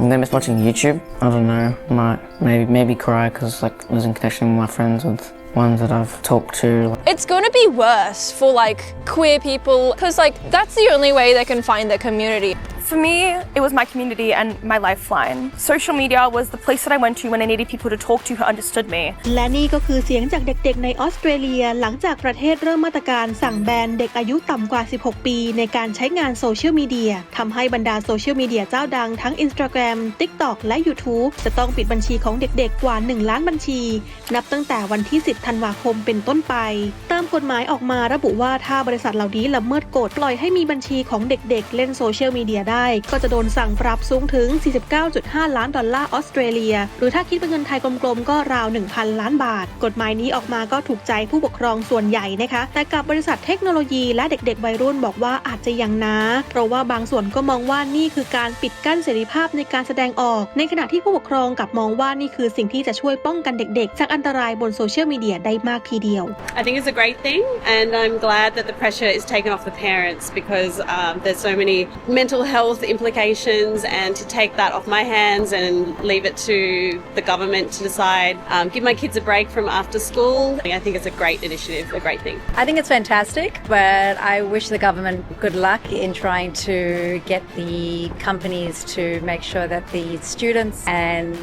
I'm gonna miss watching YouTube. I don't know. Might maybe maybe cry because like losing connection with my friends with ones that I've talked to. It's going to be worse for like queer people because like that's the only way they can find their community. For me, it was my community and my lifeline. Social media was the place that I went to when I needed people to talk to who understood me. และนี่ก็คือเสียงจากเด็กๆ ในออสเตรเลีย หลังจากประเทศเริ่มมาตรการสั่งแบนเด็กอายุต่ำกว่า 16 ปี ในการใช้งานโซเชียลมีเดียทำให้บรรดาโซเชียลมีเดียเจ้าดังทั้ง Instagram TikTok และ YouTube จะต้องปิดบัญชีของเด็กๆ กว่า 1 ล้านบัญชี นับตั้งแต่วันที่ 10 ธันวาคมเป็นต้นไป ตามกฎหมายออกมาระบุว่าถ้าบริษัทเหล่านี้ละเมิดกฎปล่อยให้มีบัญชีของเด็กๆ เล่นโซเชียลมีเดียได้ก็จะโดนสั่งปรับสูงถึง 49.5 ล้านดอลลาร์ออสเตรเลีย หรือถ้าคิดเป็นเงินไทยกลมๆ ก็ราว 1,000 ล้านบาท กฎหมายนี้ออกมาก็ถูกใจผู้ปกครองส่วนใหญ่นะคะ แต่กับบริษัทเทคโนโลยีและเด็กๆ วัยรุ่นบอกว่าอาจจะยังนะ เพราะว่าบางส่วนก็มองว่านี่คือการปิดกั้นเสรีภาพในการแสดงออก ในขณะที่ผู้ปกครองกลับมองว่านี่คือสิ่งที่จะช่วยป้องกันเด็กๆ จากอันตรายบนโซเชียลมีเดียได้มากทีเดียว I think it's a great thing, and I'm glad that the pressure is taken off the parents because um, there's so many mental health implications, and to take that off my hands and leave it to the government to decide, um, give my kids a break from after school, I think it's a great initiative, a great thing. I think it's fantastic, but I wish the government good luck in trying to get the companies to make sure that the students and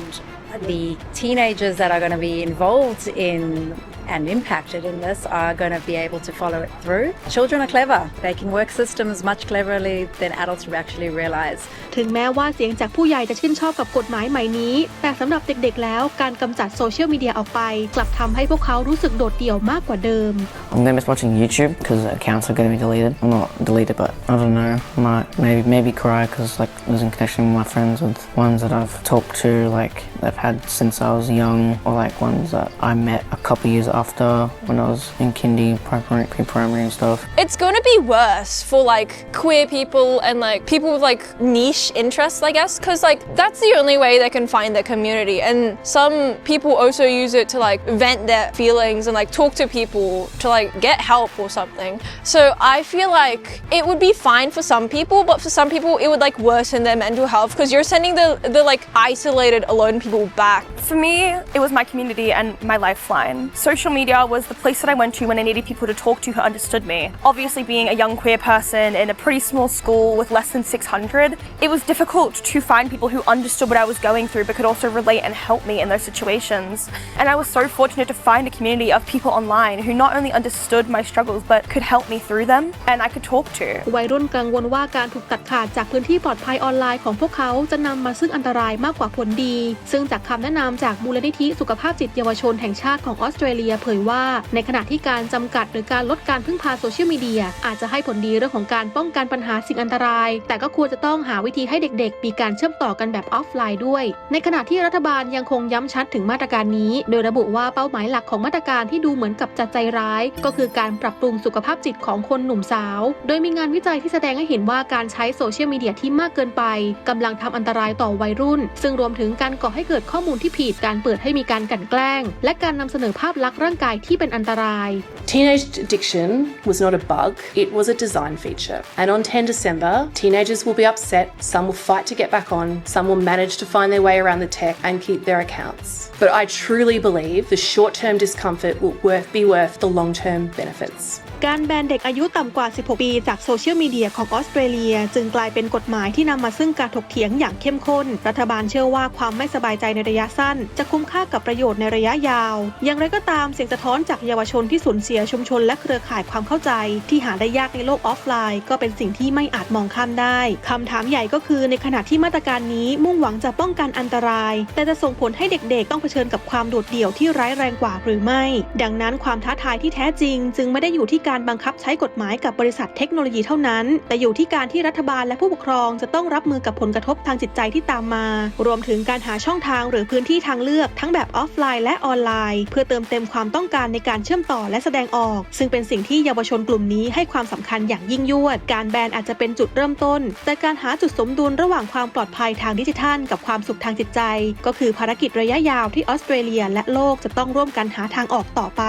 the teenagers that are going to be involved in and impacted in this are going to be able to follow it through. Children are clever. They can work systems much cleverly than adults actually realize. ถึงแม้ว่าเสียงจากผู้ใหญ่จะชื่นชอบกับกฎหมายใหม่นี้ แต่สำหรับเด็กๆ แล้วการกำจัดโซเชียลมีเดียออกไป กลับทำให้พวกเขารู้สึกโดดเดี่ยวมากกว่าเดิม I'm gonna miss watching YouTube because accounts are gonna be deleted. Well, not deleted, but I don't know. Might maybe maybe cry because like losing connection with my friends with ones that I've talked to like I've had since I was young, or like ones that I met a couple years after when I was in kindy, primary, pre-primary and stuff. It's going to be worse for like queer people and like people with like niche interests, I guess, because like that's the only way they can find their community. And some people also use it to like vent their feelings and like talk to people to like get help or something. So I feel like it would be fine for some people, but for some people it would like worsen their mental health because you're sending the the like isolated, alone people back. For me, it was my community and my lifeline. Social media was the place that I went to when I needed people to talk to who understood me. Obviously, being a young queer person in a pretty small school with less than 600, it was difficult to find people who understood what I was going through but could also relate and help me in those situations. And I was so fortunate to find a community of people online who not only understood my struggles but could help me through them and I could talk to. วัยรุ่นกังวลว่าการถูกตัดขาดจากพื้นที่ปลอดภัยออนไลน์ของพวกเขาจะนำมาซึ่งอันตรายมากกว่าผลดี ซึ่งจากคำแนะนำจากมูลนิธิสุขภาพจิตเยาวชนแห่งชาติของออสเตรเลียเผยว่า ในขณะที่การจำกัดหรือการลดการพึ่งพาโซเชียลมีเดียอาจจะให้ผลดีเรื่องของการป้องกันปัญหาสิ่งอันตราย แต่ก็ควรจะต้องหาวิธีให้เด็กๆ มีการเชื่อมต่อกันแบบออฟไลน์ด้วย ในขณะที่รัฐบาลยังคงย้ำชัดถึงมาตรการนี้ โดยระบุว่าเป้าหมายหลักของมาตรการที่ดูเหมือนกับจัดใจร้าย ก็คือการปรับปรุงสุขภาพจิตของคนหนุ่มสาว โดยมีงานวิจัยที่แสดงให้เห็นว่าการใช้โซเชียลมีเดียที่มากเกินไปกำลังทำอันตรายต่อวัยรุ่น ซึ่งรวมถึงการก่อให้เกิดข้อมูลที่ผิด การเปิดให้มีการกลั่นแกล้ง และการนำเสนอภาพลักษณ์ ร่างกายที่เป็นอันตราย Teenage addiction was not a bug, it was a design feature. And on 10 December, teenagers will be upset, some will fight to get back on, some will manage to find their way around the tech and keep their accounts. But I truly believe the short term discomfort will worth, be worth the long term benefits. การแบนเด็กอายุต่ำกว่า 16 ปีจากโซเชียลมีเดียของออสเตรเลีย จึงกลายเป็นกฎหมายที่นำมาซึ่งการถกเถียงอย่างเข้มข้น รัฐบาลเชื่อว่าความไม่สบายใจในระยะสั้น จะคุ้มค่ากับประโยชน์ในระยะยาว อย่างไรก็ตามเสียงสะท้อนจากเยาวชนที่สูญเสียชุมชนและเครือข่ายความเข้าใจ ที่หาได้ยากในโลกออฟไลน์ ก็เป็นสิ่งที่ไม่อาจมองข้ามได้คำถามใหญ่ก็คือในขณะที่มาตรการนี้มุ่งหวังจะป้องกันอันตราย แต่จะส่งผลให้เด็กๆ ต้องเผชิญกับความโดดเดี่ยวที่ร้ายแรงกว่าหรือไม่ ดังนั้นความท้าทายที่แท้จริง จึงไม่ได้อยู่ที่การบังคับใช้กฎหมายกับบริษัทเทคโนโลยีเท่านั้น แต่อยู่ที่การที่รัฐบาลและผู้ปกครองจะต้องรับมือกับผลกระทบทางจิตใจที่ตามมา รวมถึงการหาช่องทางหรือพื้นที่ทางเลือกทั้งแบบออฟไลน์และออนไลน์ เพื่อเติมเต็มความต้องการในการเชื่อมต่อและแสดงออก ซึ่งเป็นสิ่งที่เยาวชนกลุ่มนี้ให้ความสำคัญอย่างยิ่งยวด การแบนอาจจะเป็นจุดเริ่มต้น แต่การหาจุดสมดุลระหว่างความปลอดภัยทางดิจิทัล กับความสุขทางจิตใจ ก็คือภารกิจระยะยาวที่ออสเตรเลียและโลกจะต้องร่วมกันหาทางออกต่อไป